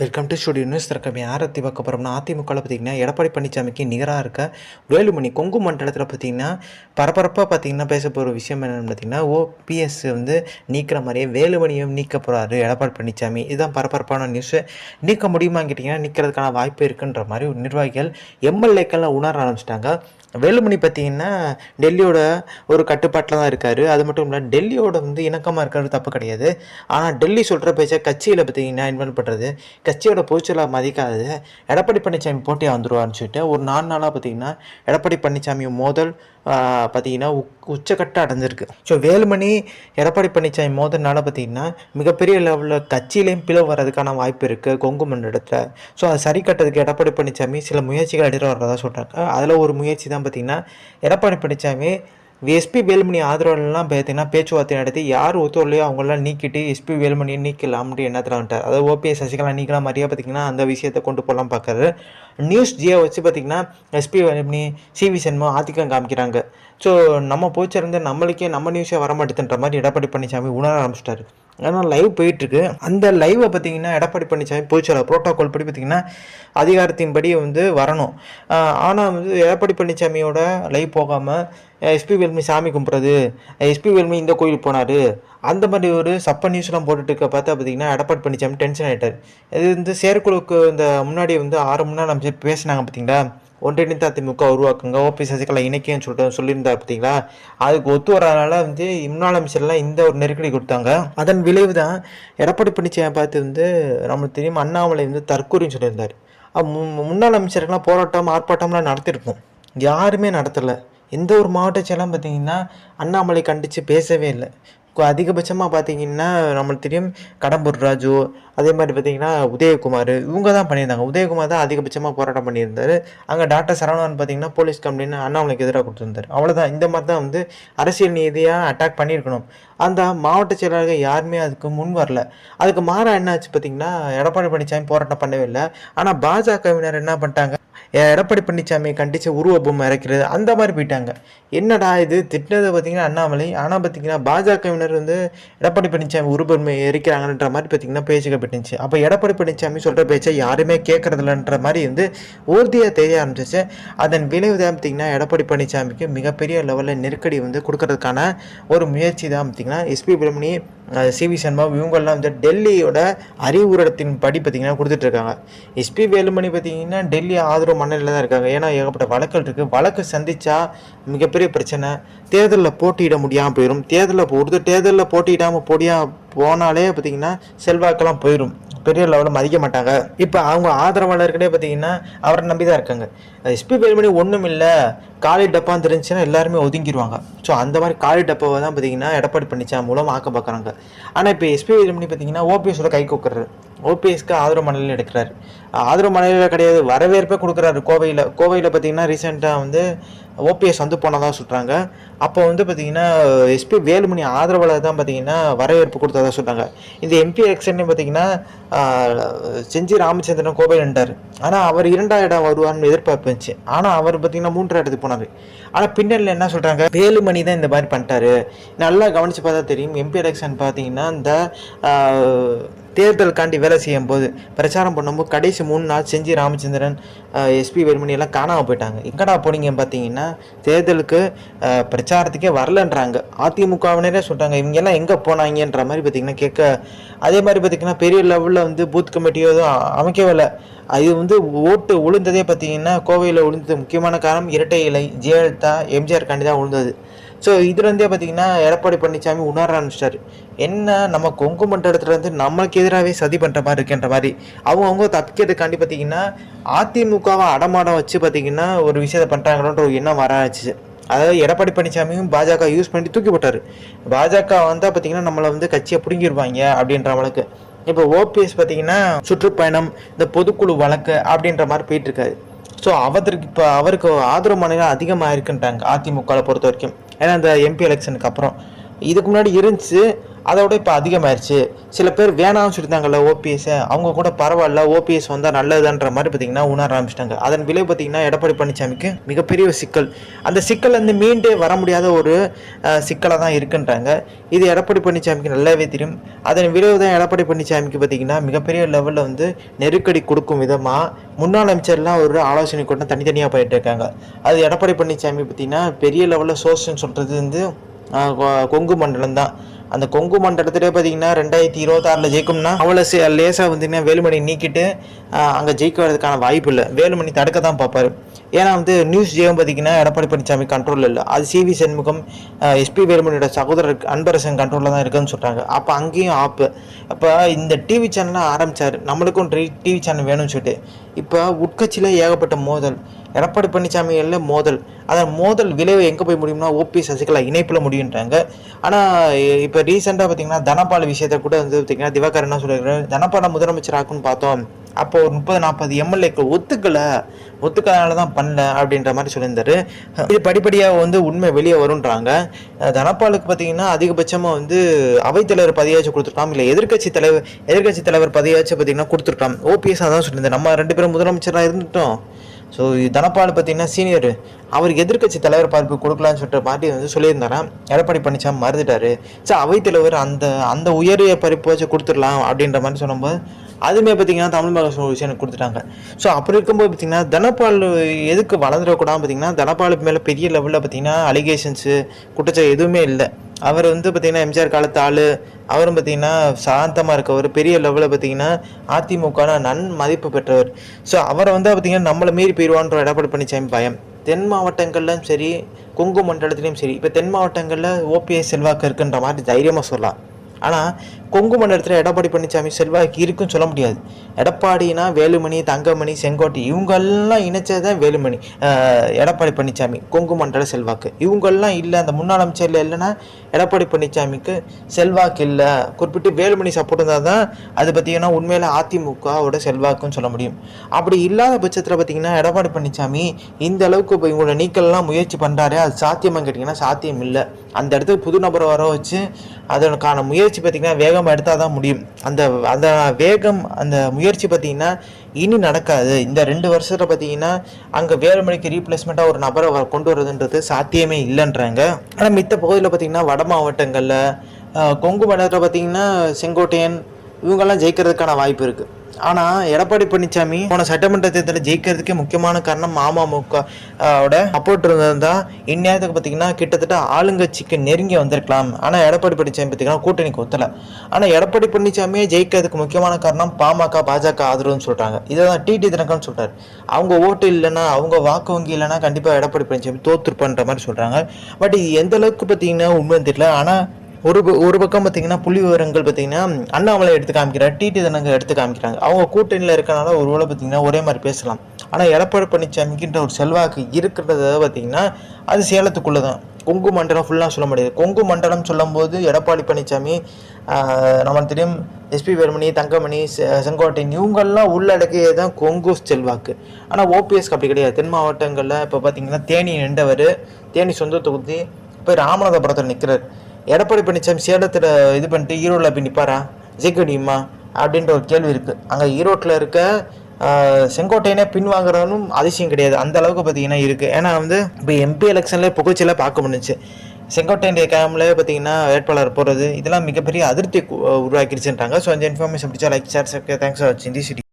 Welcome to studio news திறக்கம் ஆரத்தி பற்றி பார்க்க போகிறோம்னா அதிமுகவில் பார்த்தீங்கன்னா எடப்பாடி பழனிசாமிக்கு நிகராக இருக்க வேலுமணி கொங்கு மண்டலத்தில் பார்த்தீங்கன்னா பரபரப்பாக பார்த்தீங்கன்னா பேச போகிற விஷயம் என்னென்னு பார்த்தீங்கன்னா ஓபிஎஸ் வந்து நீக்கிற மாதிரியே வேலுமணியும் நீக்க போகிறாரு எடப்பாடி பழனிசாமி இதுதான் பரபரப்பான நியூஸு நீக்க முடியுமான்னு கேட்டிங்கன்னா நீக்கிறதுக்கான வாய்ப்பு இருக்குன்ற மாதிரி ஒரு நிர்வாகிகள் எம்எல்ஏக்கள்லாம் உணர ஆரம்பிச்சிட்டாங்க. வேலுமணி பார்த்தீங்கன்னா டெல்லியோட ஒரு கட்டுப்பாட்டில் தான் இருக்கார். அது மட்டும் இல்லை டெல்லியோட வந்து இணக்கமாக இருக்கிறது தப்பு கிடையாது. ஆனால் டெல்லி சொல்கிற பேச்சை கட்சியில் பார்த்தீங்கன்னா இன்வால்வ் பண்ணுறது கட்சியோட பொதுச்செயலாளர் மதிக்காது எடப்பாடி பழனிசாமி போட்டியாக வந்துடுவார்னு சொல்லிட்டு ஒரு நாலு நாளாக பார்த்தீங்கன்னா எடப்பாடி பழனிசாமி மோதல் பார்த்தீங்கன்னா உக் உச்சக்கட்ட அடைஞ்சிருக்கு. ஸோ வேலுமணி எடப்பாடி பழனிசாமி மோதல்னால பார்த்தீங்கன்னா மிகப்பெரிய லெவலில் கட்சியிலையும் பிளவு வர்றதுக்கான வாய்ப்பு இருக்குது கொங்கு மண்டலத்தில். ஸோ அதை சரி கட்டுறதுக்கு எடப்பாடி பழனிசாமி சில முயற்சிகள் எடுத்து வர்றதா சொல்கிறாங்க அதில் ஒரு முயற்சி தான் பார்த்தீங்கன்னா எடப்பாடி பழனிசாமி எஸ்பி வேலுமணி ஆதரவுலாம் பார்த்தீங்கன்னா பேச்சுவார்த்தை நடத்தி யார் ஒத்துழையோ அவங்களாம் நீக்கிட்டு எஸ்பி வேலுமணியை அப்படின்னு எண்ணத்தில் வந்துட்டார் அதாவது ஓபிஎஸ் சசிகலா நீக்கலாம் மாதிரியே பார்த்தீங்கன்னா அந்த விஷயத்தை கொண்டு போகலாம் பார்க்குறது நியூஸ் ஜியோ வச்சு பார்த்தீங்கன்னா எஸ்பி வேலுமணி சிவி சண்முகம் ஆதிக்கம் காமிக்கிறாங்க. ஸோ நம்ம போச்சிருந்து நம்மளுக்கே நம்ம நியூஸே வர மாட்டேதுன்ற மாதிரி எடப்பாடி பழனிசாமி உணர ஆரம்பிச்சிட்டாரு. ஏன்னா லைவ் போயிட்டுருக்கு. அந்த லைவை பார்த்தீங்கன்னா எடப்பாடி பழனிசாமி பொதுச்செயலர் ப்ரோட்டோக்கால் படி பார்த்தீங்கன்னா அதிகாரத்தின்படி வந்து வரணும். ஆனால் வந்து எடப்பாடி பழனிசாமியோட லைவ் போகாமல் எஸ்பி வேல்மி சாமி கும்பிட்றது எஸ்பி வேல்மி இந்த கோயில் போனார் அந்த மாதிரி ஒரு சப்ப நியூஸ்லாம் போட்டுட்டு இருக்க பார்த்தா பார்த்தீங்கன்னா எடப்பாடி பழனிசாமி டென்ஷன் ஆகிட்டார் இது வந்து செயற்குழுக்கு இந்த முன்னாடி வந்து ஆறு மணி நேரம் நம்ம பேசினாங்க பார்த்தீங்களா? ஒன்றிணைந்த அதிமுக உருவாக்குங்க ஓபி சசிகலா இணைக்கன்னு சொல்லிட்டு சொல்லியிருந்தார் பார்த்தீங்களா? அதுக்கு ஒத்து வராதனால வந்து முன்னாள் அமைச்சர்லாம் இந்த ஒரு நெருக்கடி கொடுத்தாங்க. அதன் விளைவு தான் எடப்பாடி பழனிசாமி பார்த்து வந்து நம்மளுக்கு தெரியும் அண்ணாமலை வந்து தற்கூரின்னு சொல்லியிருந்தார். முன்னாள் அமைச்சர்கள்லாம் போராட்டம் ஆர்ப்பாட்டம்லாம் நடத்திருக்கோம் யாருமே நடத்தலை. எந்த ஒரு மாவட்ட செயலாம் பார்த்தீங்கன்னா அண்ணாமலை கண்டித்து பேசவே இல்லை. அதிகபட்சமாக பார்த்தீங்கன்னா நம்மளுக்கு தெரியும் கடம்பூர் ராஜு அதே மாதிரி பார்த்தீங்கன்னா உதயகுமார் இவங்க தான் பண்ணியிருந்தாங்க. உதயகுமார் தான் அதிகபட்சமாக போராட்டம் பண்ணியிருந்தாரு. அங்கே டாக்டர் சரவணன் பார்த்தீங்கன்னா போலீஸ் கம்ப்ளைண்ட் அண்ணாமலைக்கு எதிராக கொடுத்துருந்தாரு. அவ்வளோதான் இந்த மாதிரி தான் வந்து அரசியல் நீதியாக அட்டாக் பண்ணியிருக்கணும். அந்த மாவட்ட செயலாளர்கள் யாருமே அதுக்கு முன் வரல. அதுக்கு மாறாக என்ன ஆச்சு பார்த்தீங்கன்னா எடப்பாடி பழனிசாமி போராட்டம் பண்ணவே இல்லை. ஆனால் பாஜகவினர் என்ன பண்ணிட்டாங்க? எடப்பாடி பழனிசாமியை கண்டித்து உருவ பொம்மை இறக்கிறது அந்த மாதிரி போயிட்டாங்க. என்னடா இது? திட்டினதை பார்த்தீங்கன்னா அண்ணாமலை ஆனால் பார்த்தீங்கன்னா பாஜகவினர் வந்து எடப்பாடி பழனிசாமி உருவபொம்மை எரிக்கிறாங்கன்ற மாதிரி பார்த்தீங்கன்னா பேச்சுக்கப்பட்டுச்சு அப்போ எடப்பாடி பழனிசாமி சொல்கிற பேச்சை யாருமே கேட்குறதில்லன்ற மாதிரி வந்து உறுதியாக தெரிய ஆரம்பிச்சிச்சு அதன் விளைவு தான் பார்த்தீங்கன்னா எடப்பாடி பழனிசாமிக்கு மிகப்பெரிய லெவலில் நெருக்கடி வந்து கொடுக்கறதுக்கான ஒரு முயற்சி தான் பார்த்தீங்கன்னா எஸ்பி பிரமணி சிவி சண்முகம் இவங்கெல்லாம் வந்து டெல்லியோட அறிவுறுத்தின் படி பார்த்திங்கன்னா கொடுத்துட்ருக்காங்க. எஸ்பி வேலுமணி பார்த்தீங்கன்னா டெல்லி ஆதரவு மன்னரில் தான் இருக்காங்க. ஏன்னா ஏகப்பட்ட வழக்கல் இருக்குது வழக்கு சந்தித்தா மிகப்பெரிய பிரச்சனை. தேர்தலில் போட்டியிட முடியாமல் போயிடும் தேர்தலில் ஒரு தேர்தலில் போட்டியிடாமல் போடியா போனாலே பார்த்தீங்கன்னா செல்வாக்கெல்லாம் போயிடும் பெரிய லெவலில் மதிக்க மாட்டாங்க. இப்போ அவங்க ஆதரவாளர்களே பார்த்தீங்கன்னா அவரை நம்பி தான் இருக்காங்க எஸ்பி வேலுமணி ஒன்றும் இல்லை. காலி டப்பான்னு தெரிஞ்சுன்னா எல்லாருமே ஒதுங்கிடுவாங்க ஸோ அந்த மாதிரி காலி டப்பாவை தான் பார்த்தீங்கன்னா எடப்பாடி பழனிசாமி மூலம் ஆக்க பார்க்குறாங்க. ஆனால் இப்போ எஸ்பி வேலுமணி பார்த்தீங்கன்னா ஓபிஎஸோட கை கொக்குறாரு ஓபிஎஸ்க்கு ஆதரவு மனநிலையில் எடுக்கிறாரு. ஆதரவு மனநிலையில் கிடையாது வரவேற்பே கொடுக்குறாரு கோவையில். கோவையில் பார்த்தீங்கன்னா ரீசெண்டாக வந்து ஓபிஎஸ் வந்து போனதாக சொல்கிறாங்க அப்போ வந்து பார்த்தீங்கன்னா எஸ்பி வேலுமணி ஆதரவாளர் தான் பார்த்தீங்கன்னா வரவேற்பு கொடுத்ததாக சொல்கிறாங்க இந்த எம்பி எலெக்ஷன்லேயும் பார்த்தீங்கன்னா செஞ்சி ராமச்சந்திரன் கோவையில் நின்றார். ஆனால் அவர் இரண்டாம் இடம் வருவார்னு எதிர்பார்ப்பு இருந்துச்சு. ஆனால் அவர் பார்த்தீங்கன்னா மூன்றாம் இடத்துக்கு போனார். ஆனால் பின்னணியில் என்ன சொல்கிறாங்க வேலுமணி தான் இந்த மாதிரி பண்ணிட்டாரு. நல்லா கவனித்து பார்த்தா தெரியும். எம்பி எலெக்ஷன் பார்த்தீங்கன்னா இந்த தேர்தலுக்காண்டி வேலை செய்யும் போது பிரச்சாரம் பண்ணும்போது கடைசி மூணு நாள் செஞ்சி ராமச்சந்திரன் எஸ்பி வேலுமணி எல்லாம் காணாமல் போயிட்டாங்க. எங்கடா போனீங்கன்னு பார்த்தீங்கன்னா தேர்தலுக்கு பிரச்சாரத்துக்கே வரலன்றாங்க. அதிமுகவினரே சொல்கிறாங்க இவங்கெல்லாம் எங்கே போனாங்கன்ற மாதிரி பார்த்தீங்கன்னா கேட்க அதே மாதிரி பார்த்தீங்கன்னா பெரிய லெவலில் வந்து பூத் கமிட்டியோ எதுவும் அமைக்கவே இல்லை அது வந்து ஓட்டு விழுந்ததே பார்த்தீங்கன்னா கோவையில் விழுந்தது முக்கியமான காரணம் இரட்டை இலை ஜெயலலிதா எம்ஜிஆர் காண்டி தான் விழுந்தது ஸோ இதுலேருந்தே பார்த்தீங்கன்னா எடப்பாடி பழனிசாமி உணர ஆரம்பிச்சிட்டாரு. என்ன நம்ம கொங்கு மண்டலத்துலேருந்து நம்மளுக்கு எதிராகவே சதி பண்ணுற மாதிரி இருக்குன்ற மாதிரி. அவங்க அவங்க தப்பிக்கிறதுக்காண்டி பார்த்தீங்கன்னா அதிமுகவை அடமாடம் வச்சு பார்த்தீங்கன்னா ஒரு விஷயத்தை பண்ணுறாங்களோன்ற ஒரு எண்ணம் வர ஆரம்பிச்சிச்சு அதாவது எடப்பாடி பழனிசாமியும் பாஜக யூஸ் பண்ணி தூக்கி போட்டார். பாஜக வந்தால் பார்த்தீங்கன்னா நம்மளை வந்து கட்சியை பிடுங்கிடுவாங்க அப்படின்ற அளவுக்கு. இப்போ ஓபிஎஸ் பார்த்தீங்கன்னா சுற்றுப்பயணம் இந்த பொதுக்குழு வழக்கு அப்படின்ற மாதிரி போயிட்டுருக்காரு ஸோ அவருக்கு இப்போ அவருக்கு ஆதரவு மனைகள் அதிகமாக இருக்குன்ட்டாங்க அதிமுகவை பொறுத்த வரைக்கும் ஏன்னா அந்த எம்பி எலெக்ஷனுக்கு அப்புறம். இதுக்கு முன்னாடி இருந்துச்சு. அதை விட இப்போ அதிகமாயிருச்சு. சில பேர் வேணாம்னு சொல்லியிருந்தாங்கல்ல ஓபிஎஸ்ஸை அவங்க கூட பரவாயில்ல ஓபிஎஸ் வந்தால் நல்லதுன்ற மாதிரி பார்த்தீங்கன்னா உணர ஆரம்பிச்சிட்டாங்க. அதன் விலை பார்த்தீங்கன்னா எடப்பாடி பழனிசாமிக்கு மிகப்பெரிய சிக்கல். அந்த சிக்கல்லேருந்து மீண்டே வர முடியாத ஒரு சிக்கலாக தான் இருக்குன்றாங்க. இது எடப்பாடி பழனிசாமிக்கு நல்லாவே தெரியும். அதன் விளைவு தான் எடப்பாடி பழனிசாமிக்கு பார்த்தீங்கன்னா மிகப்பெரிய லெவலில் வந்து நெருக்கடி கொடுக்கும் விதமாக முன்னாள் அமைச்சர்லாம் ஒரு ஆலோசனை கூட்டம் தனித்தனியாக போயிட்டு இருக்காங்க அது எடப்பாடி பழனிசாமி பார்த்தீங்கன்னா பெரிய லெவலில் சோர்ஸ்ன்னு சொல்கிறது வந்து கொங்கு மண்டலம் தான் அந்த கொங்கு மண்டலத்திலே பார்த்தீங்கன்னா ரெண்டாயிரத்தி இருபத்தாறில் ஜெயிக்கும்னா அவ்வளோ லேசாக வந்துங்கன்னா வேலுமணி நீக்கிட்டு அங்கே ஜெயிக்க வரதுக்கான வாய்ப்பு இல்லை. வேலுமணி தடுக்க தான் பார்ப்பார் ஏன்னா வந்து நியூஸ் ஜெயம் பார்த்தீங்கன்னா எடப்பாடி பழனிசாமி கண்ட்ரோலில் இல்லை. அது சிவி சண்முகம் எஸ்பி வேலுமணியோட சகோதரர் அன்பரசன் கண்ட்ரோலில் தான் இருக்குன்னு சொல்கிறாங்க அப்போ அங்கேயும் ஆப்பு. அப்போ இந்த டிவி சேனலாக ஆரம்பித்தார் நம்மளுக்கும் டிவி சேனல் வேணும்னு சொல்லிட்டு. இப்போ உட்கட்சியில் ஏகப்பட்ட மோதல். எடப்பாடி பழனிசாமி இல்லை மோதல். அதன் மோதல் விளைவு எங்கே போய் முடியும்னா ஓபி சசிகலா இணைப்பில் முடியுன்றாங்க. ஆனால் இப்போ ரீசெண்டாக பார்த்தீங்கன்னா தனபால் விஷயத்தை கூட வந்து பார்த்தீங்கன்னா திவாகர் என்ன சொல்லியிருக்காரு தனபாலை முதலமைச்சர் ஆக்குன்னு பார்த்தோம். அப்போ ஒரு முப்பது நாற்பது எம்எல்ஏக்கள் ஒத்துக்கலை. ஒத்துக்கனால தான் பண்ணல அப்படின்ற மாதிரி சொல்லியிருந்தாரு. இது படிப்படியாக வந்து உண்மை வெளியே வருன்றாங்க தனபாலுக்கு பார்த்தீங்கன்னா அதிகபட்சமாக வந்து அவைத்தலைவர் பதவியாச்சும் கொடுத்துருக்காம் இல்லை எதிர்க்கட்சி தலைவர் எதிர்க்கட்சி தலைவர் பதவியாச்சும் பார்த்தீங்கன்னா கொடுத்துருக்கலாம். ஓபிஎஸ் அதான் சொல்லியிருந்தேன் நம்ம ரெண்டு பேரும் முதலமைச்சராக இருந்துட்டோம். ஸோ தனபால் பார்த்தீங்கன்னா சீனியர் அவருக்கு எதிர்க்கட்சி தலைவர் பார்ப்பு கொடுக்கலான்னு சொல்லிட்டு மாதிரி வந்து சொல்லியிருந்தாராம். எடப்பாடி பழனிசாமி மறந்துட்டாரு. சரி அவைத்தலைவர் அந்த அந்த உயரிய பறிப்பு வச்சு கொடுத்துடலாம் அப்படின்ற மாதிரி சொல்லும்போது அதுவுமே பார்த்தீங்கன்னா தமிழ் மகன் விஷயம் கொடுத்துட்டாங்க. ஸோ அப்படி இருக்கும்போது பார்த்தீங்கன்னா தனபால் எதுக்கு வளர்ந்துடக்கூடாது பார்த்தீங்கன்னா தனபாலுக்கு மேலே பெரிய லெவலில் பார்த்தீங்கன்னா அலிகேஷன்ஸு குற்றச்சாட்டு எதுவுமே இல்லை. அவர் வந்து பார்த்திங்கன்னா எம்ஜிஆர் காலத்து ஆள். அவரும் பார்த்திங்கன்னா சாந்தமாக இருக்கவர். பெரிய லெவலில் பார்த்தீங்கன்னா அதிமுகனா நன் மதிப்பு பெற்றவர். ஸோ அவரை வந்து பார்த்திங்கன்னா நம்மளை மீறி போயிடுவான்ற எடப்பாடி பழனிசாமி பயம். தென் மாவட்டங்கள்லையும் சரி கொங்கு மண்டலத்துலேயும் சரி இப்போ தென் மாவட்டங்களில் ஓபிஎஸ் செல்வாக்கு இருக்குன்ற மாதிரி தைரியமாக சொல்லலாம். ஆனால் கொங்கு மண்டலத்தில் எடப்பாடி பழனிசாமி செல்வாக்கு இருக்குன்னு சொல்ல முடியாது. எடப்பாடினா வேலுமணி தங்கமணி செங்கோட்டை இவங்கெல்லாம் இணைச்சது தான் வேலுமணி எடப்பாடி பழனிசாமி கொங்கு மண்டல செல்வாக்கு. இவங்கெல்லாம் இல்லை அந்த முன்னாள் அமைச்சரில் இல்லைன்னா எடப்பாடி பழனிசாமிக்கு செல்வாக்கு இல்லை. குறிப்பிட்டு வேலுமணி சப்போர்ட் இருந்தால் தான் அது பார்த்தீங்கன்னா உண்மையில் அதிமுகவோட செல்வாக்குன்னு சொல்ல முடியும். அப்படி இல்லாத பட்சத்தில் பார்த்தீங்கன்னா எடப்பாடி பழனிசாமி இந்த அளவுக்கு இப்போ இவங்களோட நீக்கல்லாம் முயற்சி பண்ணுறாரு அது சாத்தியமாக கேட்டிங்கன்னா சாத்தியம் இல்லை. அந்த இடத்துக்கு புது நபரை வர வச்சு அதற்கான முயற்சி பார்த்திங்கன்னா வேகமாக எடுத்தால் தான் முடியும். அந்த அந்த வேகம் அந்த முயற்சி பார்த்திங்கன்னா இனி நடக்காது. இந்த ரெண்டு வருஷத்தில் பார்த்தீங்கன்னா அங்கே வேலுமணிக்கு ரீப்ளேஸ்மெண்ட்டாக ஒரு நபரை வ- கொண்டு வரதுன்றது சாத்தியமே இல்லைன்றாங்க. ஆனால் மித்த பகுதியில் பார்த்திங்கன்னா வட மாவட்டங்களில் கொங்கு மண்டலத்தில் பார்த்திங்கன்னா செங்கோட்டையன் இவங்கெல்லாம் ஜெயிக்கிறதுக்கான வாய்ப்பு இருக்குது ஆனால் எடப்பாடி பழனிசாமி போன சட்டமன்ற தேர்தலில் ஜெயிக்கிறதுக்கே முக்கியமான காரணம் அமமுக அப்போட் சப்போர்ட் இந்நேரத்துக்கு பார்த்தீங்கன்னா கிட்டத்தட்ட ஆளுங்கட்சிக்கு நெருங்கி வந்திருக்கலாம். ஆனால் எடப்பாடி பழனிசாமி பார்த்தீங்கன்னா கூட்டணிக்கு ஒத்தலை. ஆனால் எடப்பாடி பழனிசாமியே ஜெயிக்கிறதுக்கு முக்கியமான காரணம் பாமக பாஜக ஆதரவுன்னு சொல்கிறாங்க இதை தான் டிடி தினகரன் சொல்கிறார் அவங்க ஓட்டு இல்லைன்னா அவங்க வாக்கு வங்கி இல்லைன்னா கண்டிப்பாக எடப்பாடி பழனிசாமி தோத்துருப்பன்ற மாதிரி சொல்கிறாங்க பட் இது எந்த அளவுக்கு பார்த்தீங்கன்னா உண்மை தெரியல. ஆனால் ஒரு ப- ஒரு பக்கம் பார்த்தீங்கன்னா புள்ளி விவரங்கள் பார்த்தீங்கன்னா அண்ணாமலை எடுத்து காமிக்கிறார் டிடி தினங்க எடுத்து காமிக்கிறாங்க. அவங்க கூட்டணியில் இருக்கனால ஒருவேளை பார்த்தீங்கன்னா ஒரே மாதிரி பேசலாம். ஆனால் எடப்பாடி பழனிசாமிக்கின்ற ஒரு செல்வாக்கு இருக்கிறத பார்த்தீங்கன்னா அது சேலத்துக்குள்ளே தான் கொங்கு மண்டலம் ஃபுல்லாக சொல்ல முடியாது. கொங்கு மண்டலம் சொல்லும்போது எடப்பாடி பழனிசாமி ஆஹ், நம்மளுக்கு தெரியும் எஸ்பி வேலுமணி தங்கமணி செ- செங்கோட்டையன் இவங்கெல்லாம் உள்ளடக்கியே தான் கொங்கு செல்வாக்கு. ஆனால் ஓபிஎஸ்க்கு அப்படி கிடையாது. தென் மாவட்டங்களில் இப்போ பார்த்தீங்கன்னா தேனி நின்றவர் தேனி சொந்த தொகுதி இப்போ ராமநாதபுரத்தில் நிற்கிறார் எடப்பாடி பழனிசாமி சேலத்தில் இது பண்ணிட்டு ஈரோட்டில் போய் நிற்பாரா ஜெயிக்க முடியுமா அப்படின்ற ஒரு கேள்வி இருக்குது அங்கே ஈரோட்டில் இருக்க ஆஹ், செங்கோட்டையனே பின்வாங்குறதும் அதிசயம் கிடையாது. அந்த அளவுக்கு பார்த்தீங்கன்னா இருக்குது ஏன்னா வந்து இப்போ எம்பி எலெக்ஷனில் புகழ்ச்சியெல்லாம் பார்க்க முடிஞ்சுச்சு. செங்கோட்டையன் கேம்ல பார்த்தீங்கன்னா வேட்பாளர் போகிறது இதெல்லாம் மிகப்பெரிய அதிருப்தி உருவாக்கிடுச்சுன்றாங்க. ஸோ அந்த இன்ஃபர்மேஷன் பிடிச்சா லைக் ஷேர் தேங்க்ஸ் ஃபார் வாட்சிங் தி சிட்டி